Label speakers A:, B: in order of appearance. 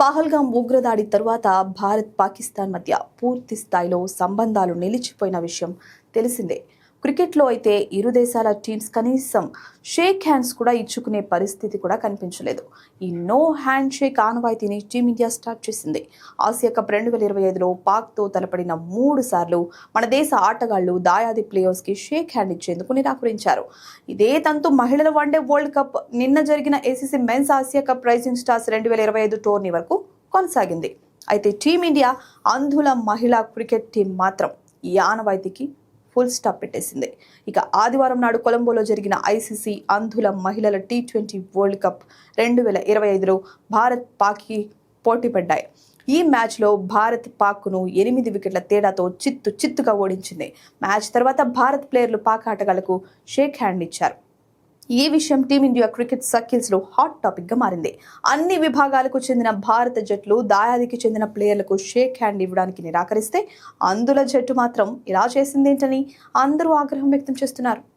A: పహల్గాం ఉగ్రదాడి తరువాత భారత్ పాకిస్తాన్ మధ్య పూర్తి స్థాయిలో సంబంధాలు నిలిచిపోయిన విషయం తెలిసిందే. క్రికెట్లో అయితే ఇరు దేశాల టీమ్స్ కనీసం షేక్ హ్యాండ్స్ కూడా ఇచ్చుకునే పరిస్థితి కూడా కనిపించలేదు. ఈ నో హ్యాండ్ షేక్ ఆనవాయితీని టీమిండియా స్టార్ట్ చేసింది. ఆసియా కప్ రెండు వేల ఇరవై ఐదులో పాక్తో తలపడిన మూడు సార్లు మన దేశ ఆటగాళ్ళు దాయాది ప్లేయర్స్కి షేక్ హ్యాండ్ ఇచ్చేందుకు నిరాకరించారు. ఇదే తంతు మహిళల వన్డే వరల్డ్ కప్ నిన్న జరిగిన ACC men's Asia cup rising stars రెండు వేల ఇరవై ఐదు టోర్నీ వరకు కొనసాగింది. అయితే టీమిండియా అంధుల మహిళా క్రికెట్ టీం మాత్రం ఈ ఆనవాయితీకి ఫుల్ స్టాప్ పెట్టేసింది. ఇక ఆదివారం నాడు కొలంబోలో జరిగిన ఐసీసీ అంధుల మహిళల టీ ట్వంటీ వరల్డ్ కప్ రెండు వేల ఇరవై ఐదులో భారత్ పాక్కి పోటీ పడ్డాయి. ఈ మ్యాచ్లో భారత్ పాక్ను ఎనిమిది వికెట్ల తేడాతో చిత్తు చిత్తుగా ఓడించింది. మ్యాచ్ తర్వాత భారత్ ప్లేయర్లు పాక్ ఆటగాళ్ళకు షేక్ హ్యాండ్ ఇచ్చారు. ఈ విషయం టీమిండియా క్రికెట్ సర్కిల్స్లో హాట్ టాపిక్గా మారింది? అన్ని విభాగాలకు చెందిన భారత జట్లు దాయాదికి చెందిన ప్లేయర్లకు షేక్ హ్యాండ్ ఇవ్వడానికి నిరాకరిస్తే అందుల జట్టు మాత్రం ఇలా చేసిందేంటని అందరూ ఆగ్రహం వ్యక్తం చేస్తున్నారు.